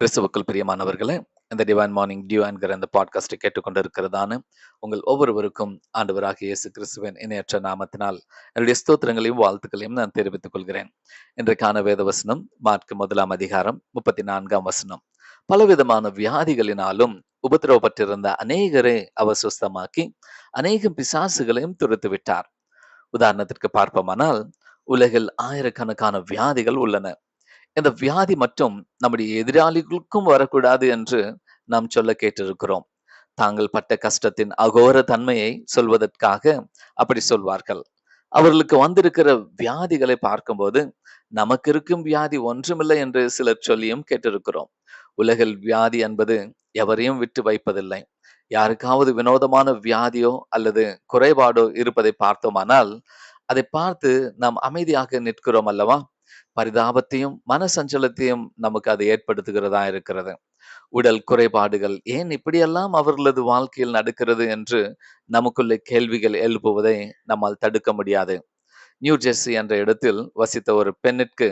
கிறிஸ்துவுக்குள் பிரியமானவர்களே இந்த டிவைன் மார்னிங் டியூ என்கிற இந்த பாட்காஸ்டை கேட்டுக்கொண்டிருக்கிறதான உங்கள் ஒவ்வொருவருக்கும் ஆண்டவராக இயேசு கிறிஸ்துவின் இணையற்ற நாமத்தினால் என்னுடைய ஸ்தோத்திரங்களையும் வாழ்த்துக்களையும் நான் தெரிவித்துக் கொள்கிறேன். இன்றைக்கான வேத வசனம் மார்க் முதலாம் அதிகாரம் முப்பத்தி நான்காம் வசனம். பலவிதமான வியாதிகளினாலும் உபத்திரவப்பட்டிருந்த அநேகரை அவர் சுஸ்தமாக்கி அநேகம் பிசாசுகளையும் துரத்து விட்டார். உதாரணத்திற்கு பார்ப்போமானால் உலகில் ஆயிரக்கணக்கான வியாதிகள் உள்ளன. இந்த வியாதி மட்டும் நம்முடைய எதிராளிகளுக்கும் வரக்கூடாது என்று நாம் சொல்ல கேட்டிருக்கிறோம். தாங்கள் பட்ட கஷ்டத்தின் அகோர தன்மையை சொல்வதற்காக அப்படி சொல்வார்கள். அவர்களுக்கு வந்திருக்கிற வியாதிகளை பார்க்கும்போது நமக்கு இருக்கும் வியாதி ஒன்றுமில்லை என்று சிலர் சொல்லியும் கேட்டிருக்கிறோம். உலகில் வியாதி என்பது எவரையும் விட்டு வைப்பதில்லை. யாருக்காவது வினோதமான வியாதியோ அல்லது குறைபாடோ இருப்பதை பார்த்தோமானால் அதை பார்த்து நாம் அமைதியாக நிற்கிறோம் அல்லவா? பரிதாபத்தையும் மன சஞ்சலத்தையும் நமக்கு அது ஏற்படுத்துகிறதா இருக்கிறது. உடல் குறைபாடுகள் ஏன் இப்படியெல்லாம் அவர்களது வாழ்க்கையில் நடக்கிறது என்று நமக்குள்ள கேள்விகள் எழுப்புவதை நம்மால் தடுக்க முடியாது. நியூ ஜெர்சி என்ற இடத்தில் வசித்த ஒரு பெண்ணிற்கு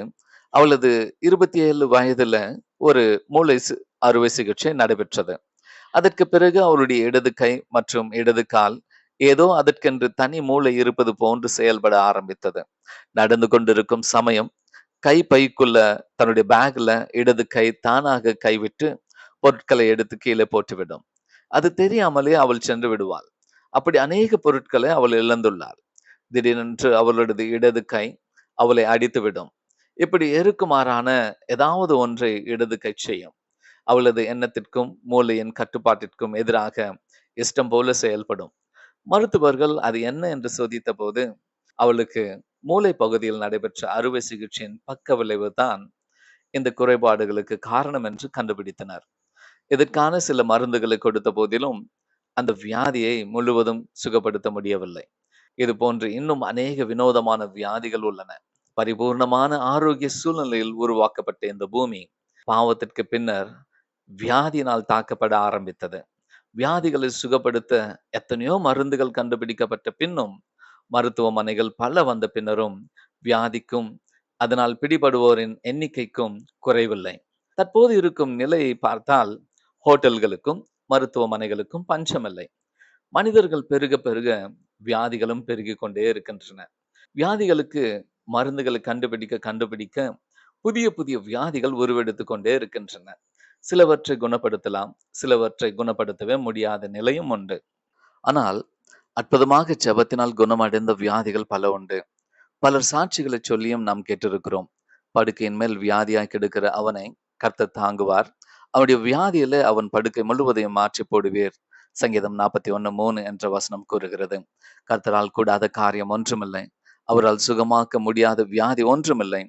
அவளது இருபத்தி ஏழு வயதுல ஒரு மூளை அறுவை சிகிச்சை நடைபெற்றது. அதற்கு பிறகு அவளுடைய இடது கை மற்றும் இடது கால் ஏதோ அதற்கென்று தனி மூளை இருப்பது போன்று செயல்பட ஆரம்பித்தது. நடந்து கொண்டிருக்கும் சமயம் கை பைக்குள்ள தன்னுடைய பேக்ல இடது கை தானாக கைவிட்டு பொருட்களை எடுத்து கீழே போட்டுவிடும். அது தெரியாமலே அவள் சென்று விடுவாள். அப்படி அநேக பொருட்களை அவள் இழந்துள்ளாள். திடீரென்று அவளது இடது கை அவளை அடித்துவிடும். இப்படி எருக்குமாறான ஏதாவது ஒன்றை இடது கை செய்யும். அவளது எண்ணத்திற்கும் மூளையின் கட்டுப்பாட்டிற்கும் எதிராக இஷ்டம் போல செயல்படும். மருத்துவர்கள் அது என்ன என்று சோதித்த போது அவளுக்கு மூளை பகுதியில் நடைபெற்ற அறுவை சிகிச்சையின் பக்க விளைவு தான் இந்த குறைபாடுகளுக்கு காரணம் என்று கண்டுபிடித்தனர். இதற்கான சில மருந்துகளை கொடுத்த போதிலும் அந்த வியாதியை முழுவதும் சுகப்படுத்த முடியவில்லை. இது போன்று இன்னும் அநேக வினோதமான வியாதிகள் உள்ளன. பரிபூர்ணமான ஆரோக்கிய சூழ்நிலையில் உருவாக்கப்பட்ட இந்த பூமி பாவத்திற்கு பின்னர் வியாதியினால் தாக்கப்பட ஆரம்பித்தது. வியாதிகளை சுகப்படுத்த எத்தனையோ மருந்துகள் கண்டுபிடிக்கப்பட்ட பின்னும் மருத்துவமனைகள் பல வந்த பின்னரும் வியாதிக்கும் அதனால் பிடிபடுவோரின் எண்ணிக்கைக்கும் குறைவில்லை. தற்போது இருக்கும் நிலையை பார்த்தால் ஹோட்டல்களுக்கும் மருத்துவமனைகளுக்கும் பஞ்சமில்லை. மனிதர்கள் பெருக பெருக வியாதிகளும் பெருகி கொண்டே இருக்கின்றன. வியாதிகளுக்கு மருந்துகளை கண்டுபிடிக்க கண்டுபிடிக்க புதிய புதிய வியாதிகள் உருவெடுத்து கொண்டே இருக்கின்றன. சிலவற்றை குணப்படுத்தலாம் சிலவற்றை குணப்படுத்தவே முடியாத நிலையும் உண்டு. ஆனால் அற்புதமாக ஜபத்தினால் குணமடைந்த வியாதிகள் பல உண்டு. பலர் சாட்சிகளை சொல்லியும் நாம் கேட்டிருக்கிறோம். படுக்கையின் மேல் வியாதியாய் கெடுக்கிற அவனை கர்த்த தாங்குவார். அவனுடைய வியாதியில அவன் படுக்கை முழுவதையும் மாற்றி போடுவீர். சங்கீதம் நாற்பத்தி ஒன்று மூணு என்ற வசனம் கூறுகிறது. கர்த்தரால் கூடாத காரியம் ஒன்றுமில்லை. அவரால் சுகமாக்க முடியாத வியாதி ஒன்றுமில்லை.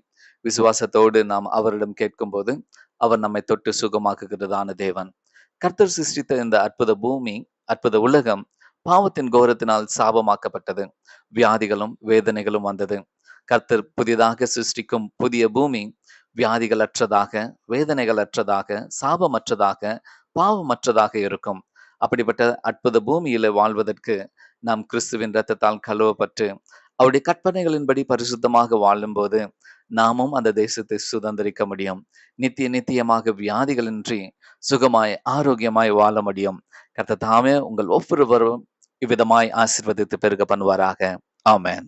விசுவாசத்தோடு நாம் அவரிடம் கேட்கும் போது அவர் நம்மை தொட்டு சுகமாக்குகிறதான தேவன். கர்த்தர் சிருஷ்டித்த இந்த அற்புத பூமி அற்புத உலகம் பாவத்தின் கோரத்தினால் சாபமாக்கப்பட்டது. வியாதிகளும் வேதனைகளும் வந்தது. கர்த்தர் புதிதாக சிருஷ்டிக்கும் புதிய பூமி வியாதிகள் அற்றதாக சாபமற்றதாக பாவமற்றதாக இருக்கும். அப்படிப்பட்ட அற்புத பூமியில வாழ்வதற்கு நாம் கிறிஸ்துவின் ரத்தத்தால் கழுவப்பட்டு அவருடைய கற்பனைகளின்படி பரிசுத்தமாக வாழும்போது நாமும் அந்த தேசத்தை சுதந்திரிக்க முடியும். நித்திய நித்தியமாக வியாதிகளின்றி சுகமாய் ஆரோக்கியமாய் வாழ முடியும். கர்த்த தாமே உங்கள் ஒவ்வொருவரும் இவ்விதமாய் ஆசிர்வதித்து பெருக பண்ணுவாராக. ஆமேன்.